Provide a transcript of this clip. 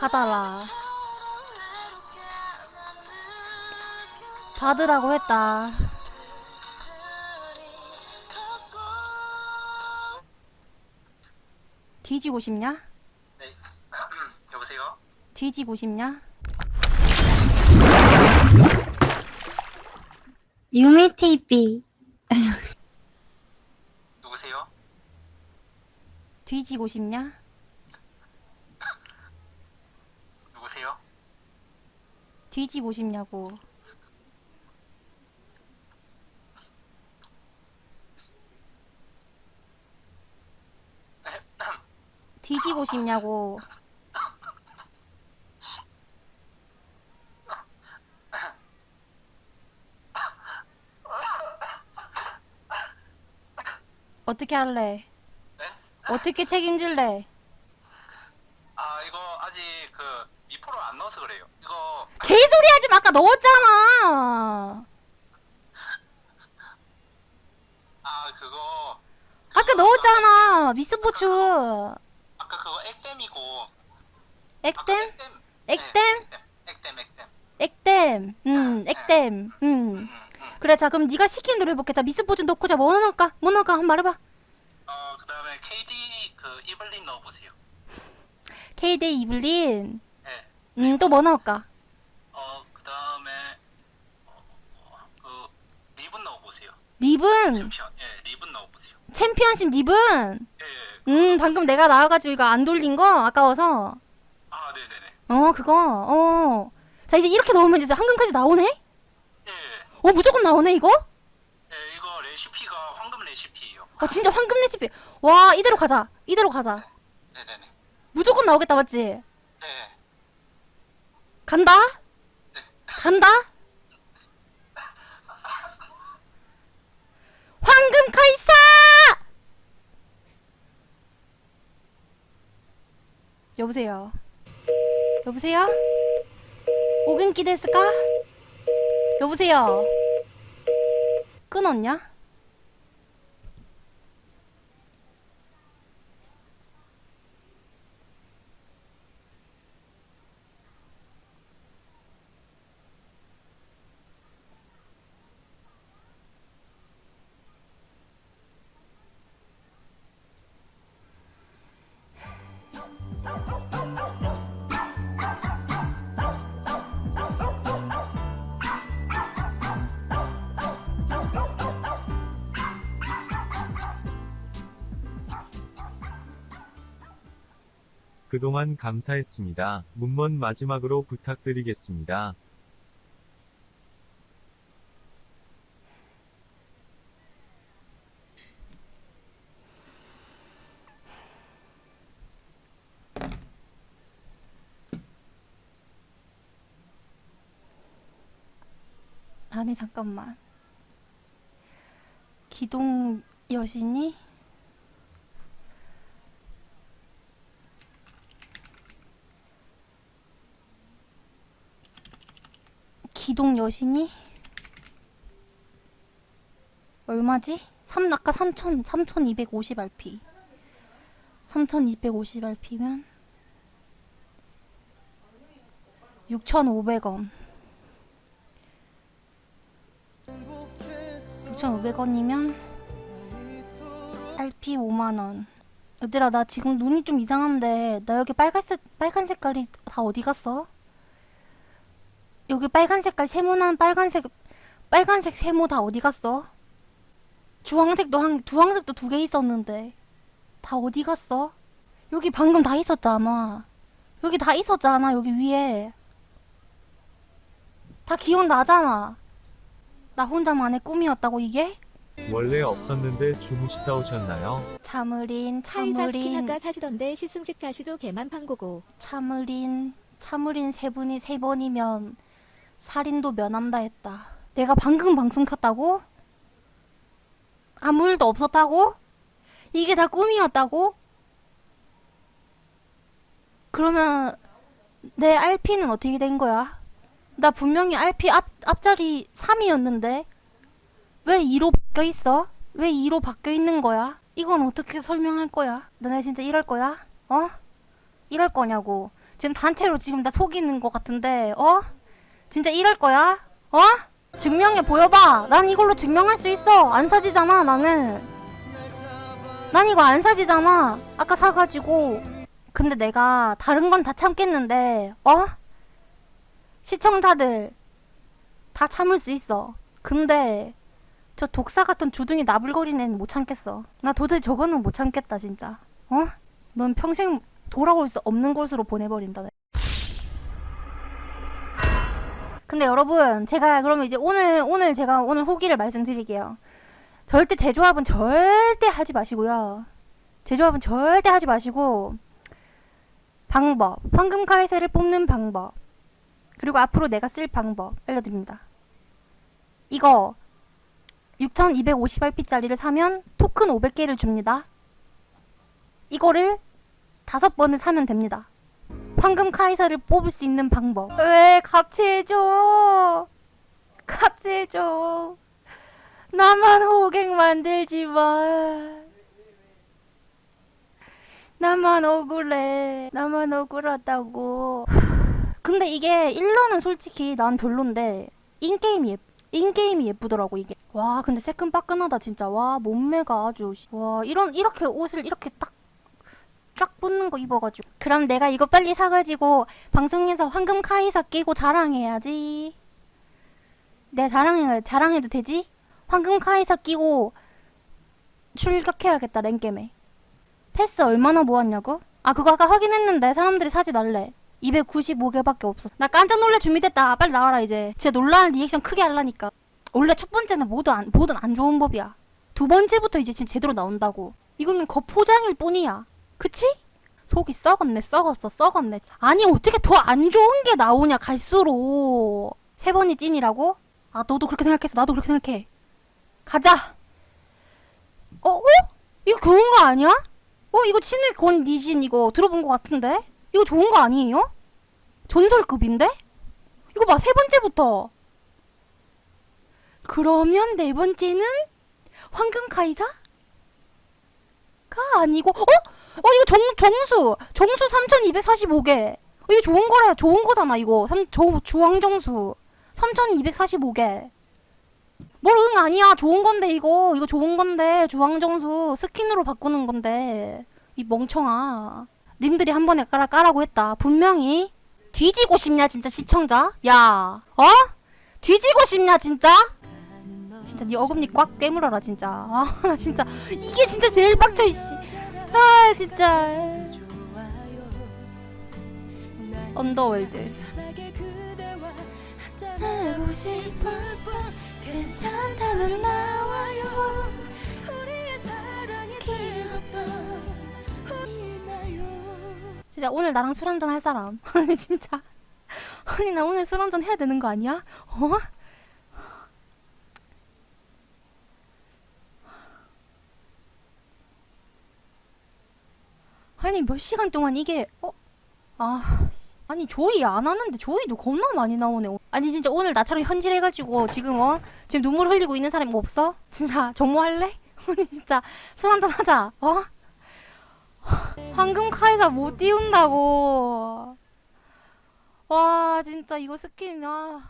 받아라. 받으라고 했다. 뒤지고 싶냐? 네. 여보세요? 뒤지고 싶냐? 유미 TV. 누구세요? 뒤지고 싶냐? 누구세요? 뒤지고 싶냐고. 뒤지고 싶냐고. 어떻게 할래? 네? 어떻게 책임질래? 아 이거 아직 그 미포를 안 넣어서 그래요. 이거 개소리 하지 마. 아까 넣었잖아. 아 그거 아까 넣었잖아. 미스포츠. 아까 그거 액땜이고 아까 액땜? 액땜 액땜? 네, 액땜 액땜 액땜. 음, 액땜. 음. 음, 음. 그래, 자, 그럼 네가 시킨 대로 해볼게. 자, 미스포츠 넣고, 자, 뭐 넣을까? 뭐 넣을까? 한번 말해봐. 어 그다음에 KD 그 이블린 넣어보세요. KD 이블린. 네. 음, 또뭐 넣을까? 어 그다음에 어, 어, 그 리븐 넣어 보세요. 리븐. 챔피언 예 리븐 넣어 보세요. 챔피언십 리븐. 예. 예. 음, 방금 내가 나와가지고 이거 안 돌린 거 아까워서. 아 네 네 네. 어, 그거. 어. 자, 이제 이렇게 넣으면 이제 황금까지 나오네? 예. 어, 무조건 나오네, 이거? 예 이거 레시피가 황금 레시피예요. 어, 진짜 황금 레시피. 와, 이대로 가자. 이대로 가자. 네 네 네. 무조건 나오겠다, 맞지? 네. 간다? 간다? 황금 카이사! 여보세요? 여보세요? 오근기 됐을까? 여보세요? 끊었냐? 그동안 감사했습니다. 문먼 마지막으로 부탁드리겠습니다. 아니 잠깐만 기동 여신이 기동 여신이 얼마지? 3 아까 3천 3,250 RP 3,250 RP면 6,500원 6,500원이면 RP 5만원 얘들아 나 지금 눈이 좀 이상한데 나 여기 빨간색 빨간 색깔이 다 어디 갔어? 여기 빨간 색깔 세모난 빨간색 빨간색 세모 다 어디 갔어? 주황색도 한 주황색도 두 개 있었는데 다 어디 갔어? 여기 방금 다 있었잖아 여기 다 있었잖아 여기 위에 다 기억나잖아 나 혼자만의 꿈이었다고 이게? 원래 없었는데 주무시다 오셨나요? 차무린 카이사 스킨 차무린 아까 사시던데 시승식 가시죠 개만 판고고 차무린 차무린 세 분이 세 번이면 살인도 면한다 했다. 내가 방금 방송 켰다고? 아무 일도 없었다고? 이게 다 꿈이었다고? 그러면 내 RP는 어떻게 된 거야? 나 분명히 RP 앞, 앞자리 3이었는데 왜 2로 바뀌어 있어? 왜 2로 바뀌어 있는 거야? 이건 어떻게 설명할 거야? 너네 진짜 이럴 거야? 어? 이럴 거냐고. 지금 단체로 지금 나 속이는 것 같은데 어? 진짜 이럴 거야? 어? 증명해 보여봐. 난 이걸로 증명할 수 있어. 안 사지잖아 나는. 난 이거 안 사지잖아. 아까 사가지고. 근데 내가 다른 건 다 참겠는데 어? 시청자들 다 참을 수 있어. 근데 저 독사 같은 주둥이 나불거리는 못 참겠어. 나 도저히 저거는 못 참겠다 진짜. 어? 넌 평생 돌아올 수 없는 곳으로 보내버린다. 내. 근데 여러분 제가 그러면 이제 오늘 오늘 제가 오늘 후기를 말씀드릴게요. 절대 제조합은 절대 하지 마시고요. 제조합은 절대 하지 마시고 방법 황금 카이사를 뽑는 방법 그리고 앞으로 내가 쓸 방법 알려드립니다. 이거 6250RP짜리를 사면 토큰 500개를 줍니다. 이거를 다섯 번을 사면 됩니다. 황금 카이사를 뽑을 수 있는 방법. 왜 같이 해줘? 같이 해줘. 나만 호갱 만들지 마. 나만 억울해. 나만 억울하다고. 근데 이게 1러는 솔직히 난 별론데 인게임이 예쁘 인게임이 예쁘더라고 이게 와 근데 새끈빠끈하다 진짜 와 몸매가 아주 씨. 와 이런 이렇게 옷을 이렇게 딱 쫙 붙는 거 입어가지고. 그럼 내가 이거 빨리 사가지고 방송에서 황금 카이사 끼고 자랑해야지. 내가 자랑해 자랑해도 되지? 황금 카이사 끼고 출격해야겠다 랭겜에. 패스 얼마나 모았냐고? 아 그거 아까 확인했는데 사람들이 사지 말래. 295개밖에 없어. 나 깜짝 놀래 준비됐다. 빨리 나와라 이제. 진짜 놀라는 리액션 크게 하려니까. 원래 첫 번째는 뭐든 안, 뭐든 안 좋은 법이야. 두 번째부터 이제 진짜 제대로 나온다고. 이거는 겉포장일 뿐이야 그치? 속이 썩었네 썩었어 썩었네 아니 어떻게 더 안 좋은 게 나오냐 갈수록 세 번이 찐이라고? 아 너도 그렇게 생각했어 나도 그렇게 생각해 가자 어? 어? 이거 좋은 거 아니야? 어 이거 친의 권 니신 이거 들어본 거 같은데? 이거 좋은 거 아니에요? 전설급인데? 이거 봐 세 번째부터 그러면 네 번째는 황금 카이사? 가 아니고 어? 어 이거 정, 정수. 정수 3245개. 어, 이거 좋은 거래 좋은 거잖아 이거. 삼, 저, 주황정수. 3245개. 뭘응 아니야. 좋은 건데 이거. 이거 좋은 건데. 주황정수 스킨으로 바꾸는 건데. 이 멍청아. 님들이 한 번에 깔아 까라고 했다. 분명히 뒤지고 싶냐 진짜 시청자? 야. 어? 뒤지고 싶냐 진짜? 진짜 네 어금니 꽉 깨물어라 진짜. 아 나 진짜 이게 진짜 제일 빡쳐 이씨 아 진짜. 언더월드. 하고 싶어. 괜찮다면 나와요. 우리의 사랑이 귀엽다 진짜 오늘 나랑 술 한잔 할 사람. 아니 진짜. 아니 나 오늘 술 한잔 해야 되는 거 아니야? 어? 아니 몇 시간 동안 이게 어? 아 씨. 아니 조이 안 하는데 조이도 겁나 많이 나오네 아니 진짜 오늘 나처럼 현질해가지고 지금 어? 지금 눈물 흘리고 있는 사람 없어? 진짜 정모할래? 아니 진짜 술 한잔 하자 어? 황금 카이사 못 띄운다고 와 진짜 이거 스킨 아